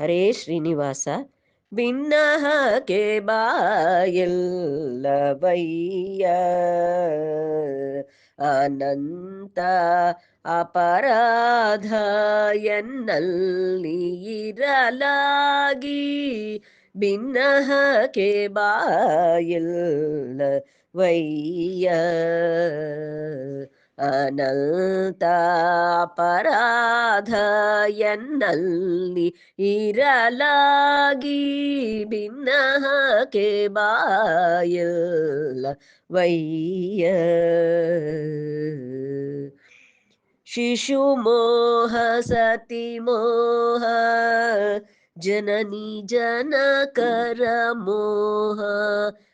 ಹರೇ ಶ್ರೀನಿವಾಸ ಭಿನ್ನಹಕೆ ಬಾಯಲ್ಲ ಬೈಯ. ಅನಂತ ಅಪರಾಧ ಎನ್ನಲ್ಲಿ ಇರಲಾಗಿ ಭಿನ್ನಹಕ್ಕೆ ಬಾಯಲ್ಲ ವಯ್ಯ ಅನಂತ ಅಪರಾಧ ಎನ್ನಲ್ಲಿ ಇರಲಾಗಿ ಭಿನ್ನಹಕ್ಕೆ ಬಾಯಿಲ್ಲ ವಯ್ಯ ಶಿಶು ಮೋಹ ಸತಿ ಮೋಹ ಜನನಿ ಜನಕರ ಮೋಹ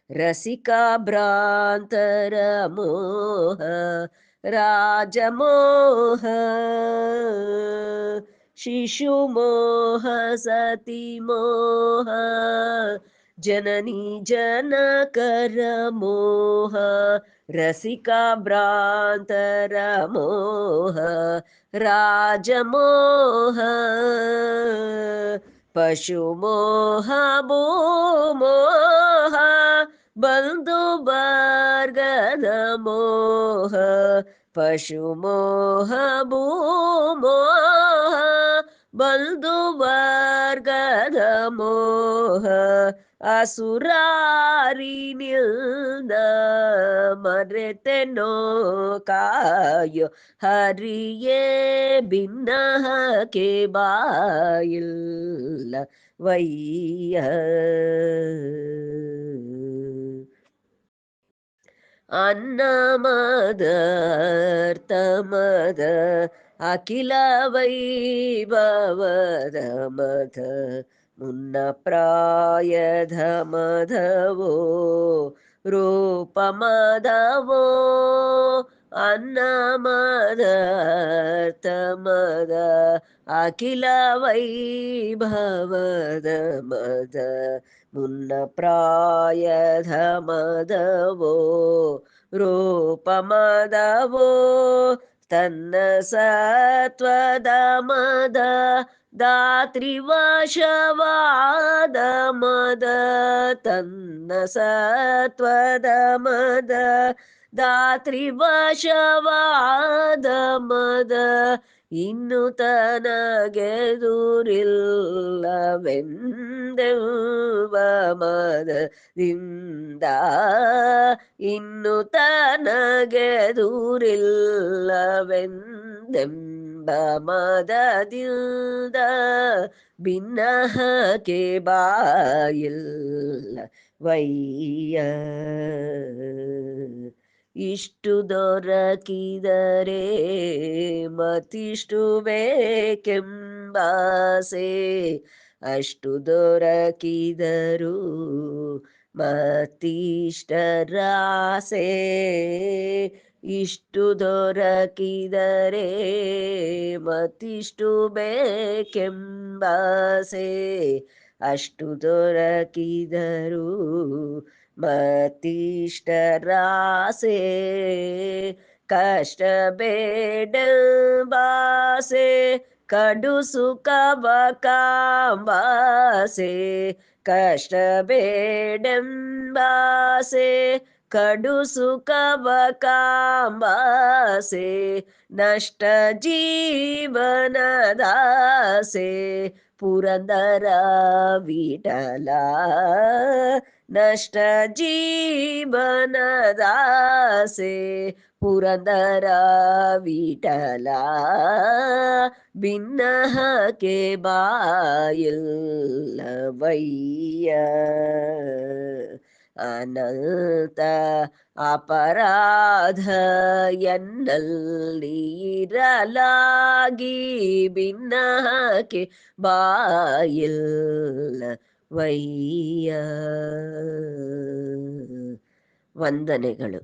ರಸಿಕಾ ಭ್ರಾಂತರ ಮೋಹ राजमोह सती मोह जननी जनकरमोह रसिका भ्रान्तरमोह राजमोह पशुमोह मोह पशुमोह भूमोह बल्दुवर्गधमोह असुरारी निल्द मरेतेनो कायो हरिये भिन्नः के बायिल्ल वैय ಅನ್ನಮದರ್ತಮದ ಅಖಿಲ ವೈಭವದ ಮದ ಮುನ್ನ ಪ್ರಾಯದ ಮಧವೋ ರೂಪ ಮದವೋ ಅನ್ನಮದರ್ತಮದ అన్నమద తమద అఖిల వైభవద మద మున్న ప్రాయధ మదవో రూపమదవో తన్న సత్వద మద ವಶವಾದ ಮದ ತನ್ನ ಸತ್ವದ ಮದ. ದಾತ್ರಿವಶವಾದ ಮದ ಇನ್ನು ತನಗೆದುರಿಲ್ಲವೆಂದೆವ್ವ ಮದದಿಂದ. ಇನ್ನು ತನಗೆದುರಿಲ್ಲವೆಂದೆಂಬ ಮದದಿಂದ ಭಿನ್ನಹಕ್ಕೆ ಬಾಯಿಲ್ಲ ವೈಯ. ಇಷ್ಟು ದೊರಕಿದರೆ ಮತ್ತಿಷ್ಟು ಬೇಕೆಂಬಾಸೆ ಅಷ್ಟು ದೊರಕಿದರು ಮತಿಷ್ಟರಾಸೆ. ಇಷ್ಟು ದೊರಕಿದರೆ ಮತ್ತಿಷ್ಟು ಬೇಕೆಂಬಾಸೆ ಅಷ್ಟು ದೊರಕಿದರು ಮತ್ತಿಷ್ಟರಾಸೆ. ಕಷ್ಟ ಬೇಡಂಬಾಸೆ ಕಡು ಸುಖ ಕಾಂಬಾಸೆ ಕಷ್ಟ ಬೇಡಂಬಾಸೆ ಕಡು ಸುಖವ ಕಾಂಬಾಸೆ ನಷ್ಟ ಜೀವನದಾಸೆ ಪುರಂದರ ವಿಠಲ ನಷ್ಟ ಜೀವನದಾಸೆ ಪುರಂದರ ವಿಠಲ ಭಿನ್ನಹಕ್ಕೆ ಬಾಯಿಲ್ಲವಯ್ಯ ಅನಂತ ಅಪರಾಧ ಎನ್ನಲ್ಲಿ ಇರಲಾಗಿ ಭಿನ್ನಕ್ಕೆ ಬಾಯಿಲ್ಲ ವೈಯ ವಂದನೆಗಳು.